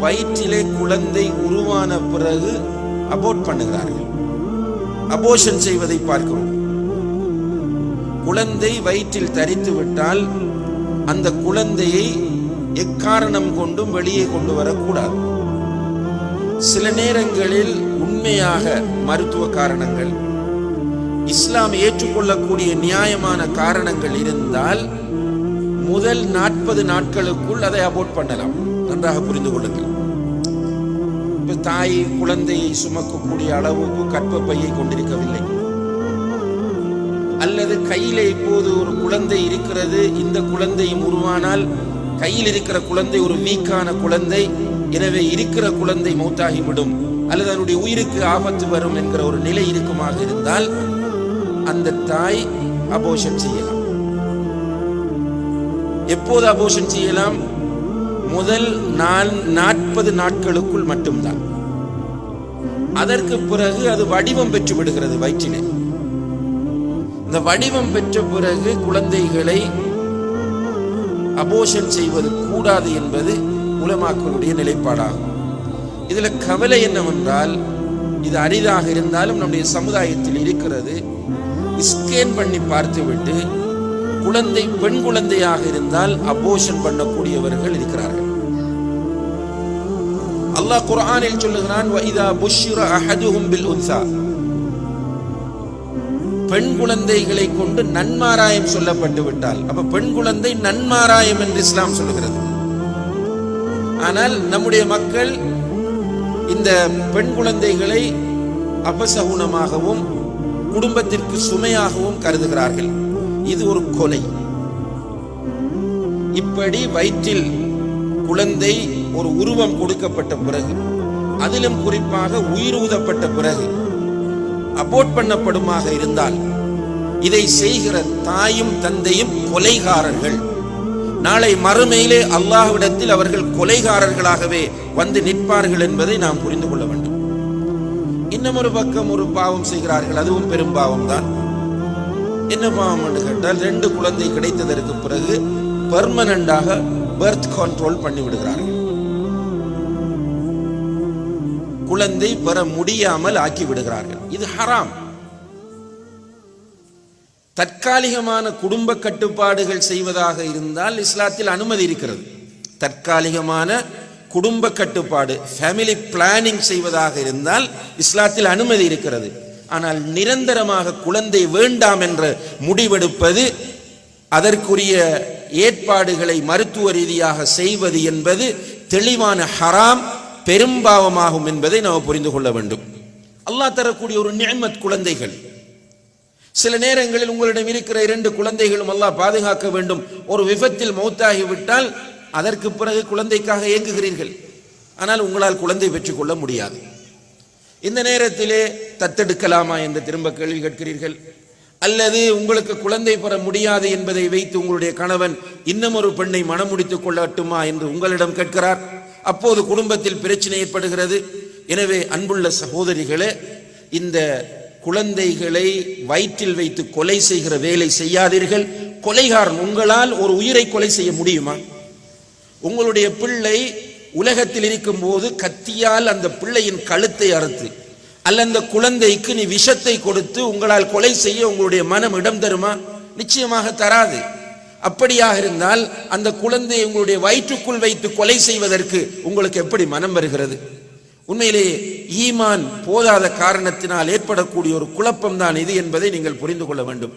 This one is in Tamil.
வயிற்றிலே குழந்தை உருவான பிறகு அபோர்ட் பண்ணுகிறார்கள். அபோஷன் செய்வதை பார்க்கிறோம். குழந்தை வயிற்றில் தரித்து விட்டால் அந்த குழந்தையை எக்காரணம் கொண்டும் வெளியே கொண்டு வரக்கூடாது. சில நேரங்களில் உண்மையாக மருத்துவ காரணங்கள் இஸ்லாம் ஏற்றுக்கொள்ளக்கூடிய நியாயமான காரணங்கள் இருந்தால் முதல் நாற்பது நாட்களுக்குள் அதை அபோர்ட் பண்ணலாம். நன்றாக புரிந்து கொள்ளுங்கள். இப்ப தாய் குழந்தையை சுமக்கக்கூடிய அளவுக்கு கற்பப்பையை கொண்டிருக்கவில்லை. அல்லது கையில இப்போது ஒரு குழந்தை இருக்கிறது இந்த குழந்தையும் உருவானால் கையில் இருக்கிற குழந்தை ஒரு வீக்கான குழந்தை எனவே இருக்கிற குழந்தை மௌத்தாகிவிடும். அல்லது அதனுடைய உயிருக்கு ஆபத்து வரும் என்கிற ஒரு நிலை இருக்குமாக இருந்தால் அந்த தாய் அபோஷன் செய்யலாம். எப்போது அபோஷன் செய்யலாம்? முதல் நான் நாற்பது நாட்களுக்குள் மட்டும்தான். அதற்கு பிறகு அது வடிவம் பெற்று விடுகிறது வயிற்றிலே. இந்த வடிவம் பெற்ற பிறகு குழந்தைகளை அபோஷன் செய்வது கூடாது என்பது உலமாக்களுடைய நிலைப்பாடாகும். இதுல கவலை என்னவென்றால் இது அரிதாக இருந்தாலும் நம்முடைய சமுதாயத்தில் இருக்கிறது. ஸ்கேன் பண்ணி பார்த்துவிட்டு குழந்தை பெண் குழந்தையாக இருந்தால் அபோஷன் பண்ணக்கூடியவர்கள் இருக்கிறார்கள். அல்லாஹ் குர்ஆனில் சொல்லுகிறான் வைதா புஷ்ஷிர அஹதுஹும் பில் உன்சா. பெண் குழந்தைகளை கொண்டு நன்மாராயம் சொல்லப்பட்டு விட்டால் அப்ப பெண் குழந்தை நன்மாராயம் என்று இஸ்லாம் சொல்லுகிறது. ஆனால் நம்முடைய மக்கள் இந்த பெண் குழந்தைகளை அபசகுணமாகவும் குடும்பத்திற்கு சுமையாகவும் கருதுகிறார்கள். இது ஒரு கொலை. இப்படி வயிற்றில் குழந்தை ஒரு உருவம் கொடுக்கப்பட்ட பிறகு அதிலும் குறிப்பாக உயிர் ஊதப்பட்ட பிறகு அபோர்ட் பண்ணப்படுமாக இருந்தால் இதை செய்கிற தாயும் தந்தையும் கொலைகாரர்கள். நாளை மறுமையிலே அல்லாஹ்விடத்தில் அவர்கள் கொலைகாரர்களாகவே வந்து நிற்பார்கள் என்பதை நாம் புரிந்து கொள்ள வேண்டும். இன்னும் ஒரு பக்கம் ஒரு பாவம் செய்கிறார்கள் அதுவும் பெரும் பாவம் தான். என்ன பாவம் என்று கேட்டால் ரெண்டு குழந்தை கிடைத்ததற்கு பிறகு பர்மனண்டாக பர்த் கண்ட்ரோல் பண்ணி விடுகிறார்கள் குழந்தை பெற முடியாமல் ஆக்கி விடுகிறார்கள் இது ஹராம். தற்காலிகமான குடும்ப கட்டுப்பாடுகள் செய்வதாக இருந்தால் இஸ்லாத்தில் அனுமதி இருக்கிறது. தற்காலிகமான குடும்ப கட்டுப்பாடு ஃபேமிலி பிளானிங் செய்வதாக இருந்தால் இஸ்லாத்தில் அனுமதி இருக்கிறது. ஆனால் நிரந்தரமாக குழந்தை வேண்டாம் என்று முடிவெடுப்பது அதற்குரிய ஏற்பாடுகளை மருத்துவ ரீதியாக செய்வது என்பது தெளிவான ஹராம். பெரும்பாவமாகும் என்பதை நாம் புரிந்து கொள்ள வேண்டும். அல்லாஹ் தரக்கூடிய ஒரு நியமத் குழந்தைகள். சில நேரங்களில் உங்களிடம் இருக்கிற இரண்டு குழந்தைகளும் அல்லாஹ் பாதுகாக்க வேண்டும். ஒரு விபத்தில் மௌத்தாகிவிட்டால் அதற்கு பிறகு குழந்தைக்காக இயங்குகிறீர்கள் ஆனால் உங்களால் குழந்தை பெற்றுக்கொள்ள முடியாது. இந்த நேரத்திலே தத்தெடுக்கலாமா என்று திரும்ப கேள்வி கேட்கிறீர்கள். அல்லது உங்களுக்கு குழந்தை பெற முடியாது என்பதை வைத்து உங்களுடைய கணவன் இன்னும் ஒரு பெண்ணை மணமுடித்துக் கொள்ளட்டுமா என்று உங்களிடம் கேட்கிறார்? அப்போது குடும்பத்தில் பிரச்சனை ஏற்படுகிறது. எனவே அன்புள்ள சகோதரிகளே இந்த குழந்தைகளை வயிற்றில் வைத்து கொலை செய்கிற வேலை செய்யாதீர்கள். கொலைகாரன் உங்களால் ஒரு உயிரை கொலை செய்ய முடியுமா? உங்களுடைய பிள்ளை உலகத்தில் இருக்கும்போது கத்தியால் அந்த பிள்ளையின் கழுத்தை அறுத்து அல்ல அந்த குழந்தைக்கு நீ விஷத்தை கொடுத்து உங்களால் கொலை செய்ய உங்களுடைய மனம் இடம் தருமா? நிச்சயமாக தராது. அப்படியாக இருந்தால் அந்த குழந்தையை உங்களுடைய வயிற்றுக்குள் வைத்து கொலை செய்வதற்கு உங்களுக்கு எப்படி மனம் வருகிறது? உண்மையிலேயே ஈமான் போதாத காரணத்தினால் ஏற்படக்கூடிய ஒரு குழப்பம் தான் இது என்பதை நீங்கள் புரிந்து கொள்ள வேண்டும்.